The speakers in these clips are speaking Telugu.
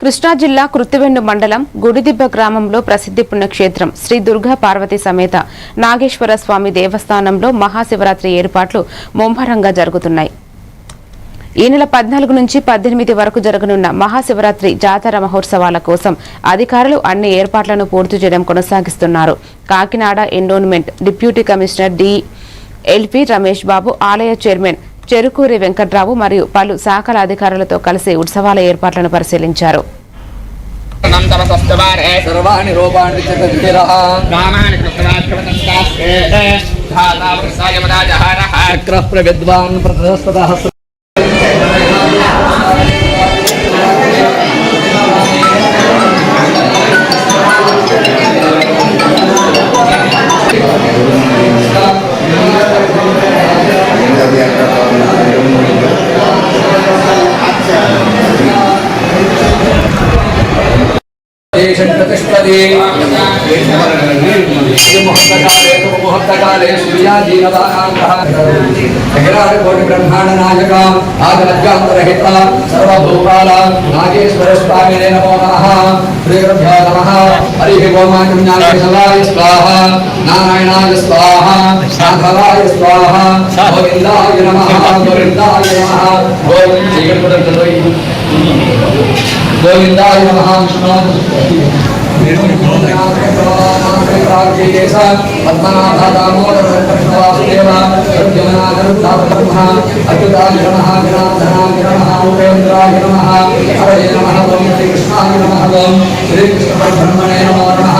కృష్ణా జిల్లా కృత్తివెన్ను మండలం గుడిదిబ్బ గ్రామంలో ప్రసిద్ధి పుణ్యక్షేత్రం శ్రీ దుర్గా పార్వతి సమేత నాగేశ్వర స్వామి దేవస్థానంలో మహాశివరాత్రి ఏర్పాట్లు ముమ్మరంగా జరుగుతున్నాయి. ఈ నెల పద్నాలుగు నుంచి పద్దెనిమిది వరకు జరగనున్న మహాశివరాత్రి జాతర మహోత్సవాల కోసం అధికారులు అన్ని ఏర్పాట్లను పూర్తి చేయడం కొనసాగిస్తున్నారు. Kakinada endowment deputy commissioner D L P Ramesh Babu ఆలయ చైర్మన్ చెరుకూరి వెంకట్రావు మరియు పలు శాఖల అధికారులతో కలిసి ఉత్సవాల ఏర్పాట్లను పరిశీలించారు. చక్ర ప్రవిద్వాన్ దేశంతతిష్టది ముహూర్తకాలే ముహూర్తకాలే సూర్యాదీనదానాంతః అఖిలాండ బ్రహ్మాండ నాయక ఆదిలజ్జాంతరహిత సర్వభూపాల నాగేశ్వర స్వామినే నమో నమః. శ్రీగురుభ్యో నమః. హరి ఓం జ్ఞానేశలాయ స్వాహ. నారాయణాయ స్వాహ. సాధవాయ స్వాహ. గోవిందాయ నమః. గోవిందాయ నమః పద్మనాభ దామోదర కృష్ణవాసుదేవ అచ్యుతాయ నమః గణాధనాయ నమః ఉపేంద్రాయ నమః హరయే నమః ఓం శ్రీకృష్ణాయ నమః ఓం శ్రీకృష్ణ నమో నమః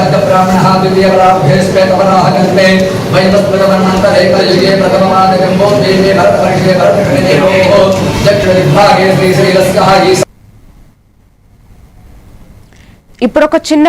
ప్రవర్తమానశ్చాద్య బ్రాహ్మణः ద్వితీయవరాభ్యే శ్వేతవరాహ కల్పే వైవస్పదమన్నంతరే కలియుగే ప్రథమమాదగంబో దేవే ఇప్పుడు ఒక చిన్న